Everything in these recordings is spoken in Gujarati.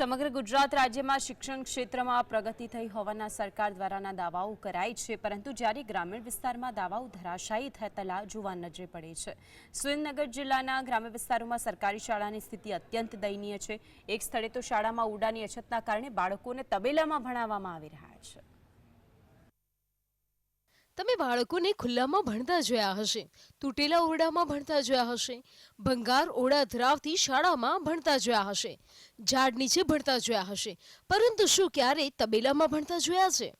સમગ્ર ગુજરાત રાજ્યમાં શિક્ષણ ક્ષેત્રમાં પ્રગતિ થઈ હોવાના સરકાર દ્વારાના દાવાઓ કરાય છે, પરંતુ જ્યારે ગ્રામીણ વિસ્તારમાં દાવાઓ ધરાશાયી થતા જોવા નજરે પડે છે. સુરેન્દ્રનગર જિલ્લાના ગ્રામ્ય વિસ્તારોમાં સરકારી શાળાની સ્થિતિ અત્યંત દયનીય છે. એક સ્થળે તો શાળામાં ઉડાની અછતના કારણે બાળકોને તબેલામાં ભણાવવામાં આવી રહ્યા છે. તમે બાળકોને ખુલ્લામાં ભણતા જોયા હશે, તૂટેલા ઓરડામાં ભણતા જોયા હશે, ભંગાર ઓરડા ધરાવતી શાળામાં ભણતા જોયા હશે, ઝાડ નીચે ભણતા જોયા હશે, પરંતુ શું ક્યારે તબેલામાં ભણતા જોયા છે?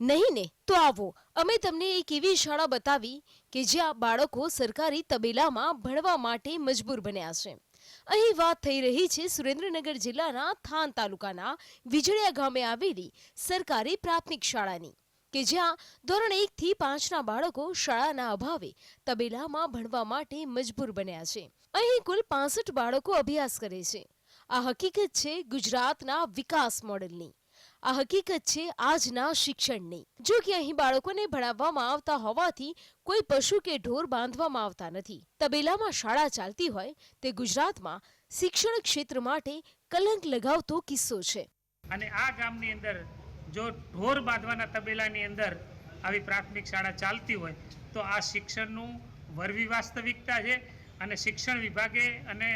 નહીં ને, તો આવો, અમે તમને એક એવી શાળા બતાવી કે જ્યાં બાળકો સરકારી તબેલામાં ભણવા માટે મજબૂર બન્યા છે. અહીં વાત થઈ રહી છે સુરેન્દ્રનગર જિલ્લાના થાન તાલુકાના વીજળિયા ગામે આવેલી સરકારી પ્રાથમિક શાળાની. કે જ્યાં ધોરણ એકથી પાંચના બાળકો શાળાના અભાવે તબેલામાં ભણવા માટે મજબૂર બન્યા છે. અહીં કુલ પાસઠ બાળકો અભ્યાસ કરે છે. આ હકીકત છે ગુજરાતના વિકાસ મોડેલની. આ હકીકત છે આજના શિક્ષણની. જો કે અહીં બાળકોને ભણાવવામાં આવતા હોવાથી કોઈ પશુ કે ઢોર બાંધવામાં આવતા નથી. તબેલામાં શાળા ચાલતી હોય તે ગુજરાતમાં શિક્ષણ ક્ષેત્ર માટે કલંક લગાવતો કિસ્સો છે. અને આ ગામની અંદર જો ઢોર બાંધવાના તબેલાની અંદર આવી પ્રાથમિક શાળા ચાલતી હોય, તો આ શિક્ષણનું વરવી વાસ્તવિકતા છે અને શિક્ષણ વિભાગે અને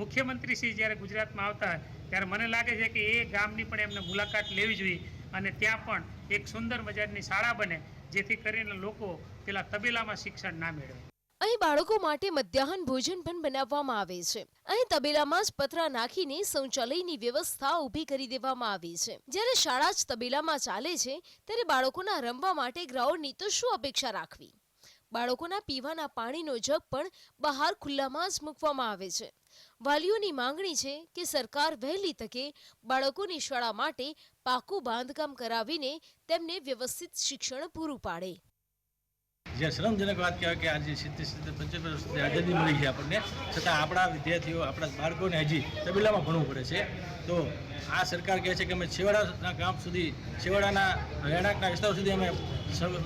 મુખ્યમંત્રીશ્રી જ્યારે ગુજરાતમાં આવતા ત્યારે મને લાગે છે કે એ ગામની પણ એમને મુલાકાત લેવી જોઈએ અને ત્યાં પણ એક સુંદર મજાની શાળા બને, જેથી કરીને લોકો પેલા તબેલામાં શિક્ષણ ના મેળવે. અહીં બાળકો માટે મધ્યાહન ભોજન પણ બનાવવામાં આવે છે. અહીં તબેલામાં જ પતરા નાખીને શૌચાલયની વ્યવસ્થા ઊભી કરી દેવામાં આવી છે. જ્યારે શાળા જ તબેલામાં ચાલે છે, ત્યારે બાળકોના રમવા માટે ગ્રાઉન્ડની તો શું અપેક્ષા રાખવી? બાળકોના પીવાના પાણીનો જગ પણ બહાર ખુલ્લામાં જ મૂકવામાં આવે છે. વાલીઓની માંગણી છે કે સરકાર વહેલી તકે બાળકોની શાળા માટે પાકું બાંધકામ કરાવીને તેમને વ્યવસ્થિત શિક્ષણ પૂરું પાડે. જે શરમજનક વાત કહેવાય કે આજે સિત્તેર સિત્તેર પંચોતેર વર્ષથી આઝાદી મળી છે આપણને. છતાં આપણા વિદ્યાર્થીઓ, આપણા બાળકોને હજી તબીલામાં ભણવું પડે છે. તો આ સરકાર કહે છે કે અમે છેવાડાના ગામ સુધી, છેવાડાના રહેણાંકના વિસ્તાર સુધી અમે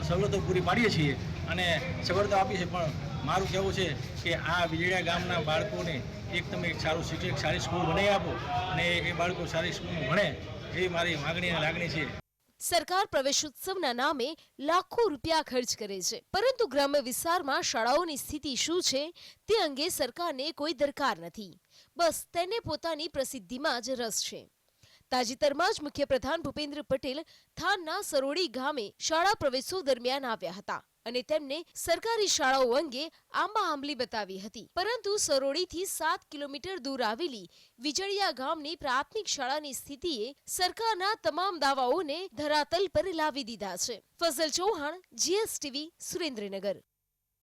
સવલતો પૂરી પાડીએ છીએ. અને સગવડતા આપીએ છીએ પણ મારું કહેવું છે કે આ વીજળિયા ગામના બાળકોને એક તમે એક સારું શિક્ષક, સારી સ્કૂલ બનાવી આપો અને એ બાળકો સારી સ્કૂલમાં ભણે, એવી મારી માગણી અને લાગણી છે. સરકાર પ્રવેશોત્સવના નામે લાખો રૂપિયા ખર્ચ કરે છે. પરંતુ ગ્રામ્ય વિસ્તારમાં શાળાઓની સ્થિતિ શું છે તે અંગે સરકારને કોઈ દરકાર નથી. બસ તેને પોતાની પ્રસિદ્ધિમાં જ રસ છે. તાજેતરમાં જ મુખ્યપ્રધાન ભૂપેન્દ્ર પટેલ થાનના સરોડી ગામે શાળા પ્રવેશો દરમિયાન આવ્યા હતા અને તેમને સરકારી શાળાઓ અંગે આંબા આંબલી બતાવી હતી. પરંતુ સરોડીથી સાત કિલોમીટર દૂર આવેલી વિજળિયા ગામની પ્રાથમિક શાળાની સ્થિતિએ સરકારના તમામ દાવાઓને ધરાતલ પર લાવી દીધા છે. ફઝલ ચૌહાણ, જીએસટીવી, સુરેન્દ્રનગર.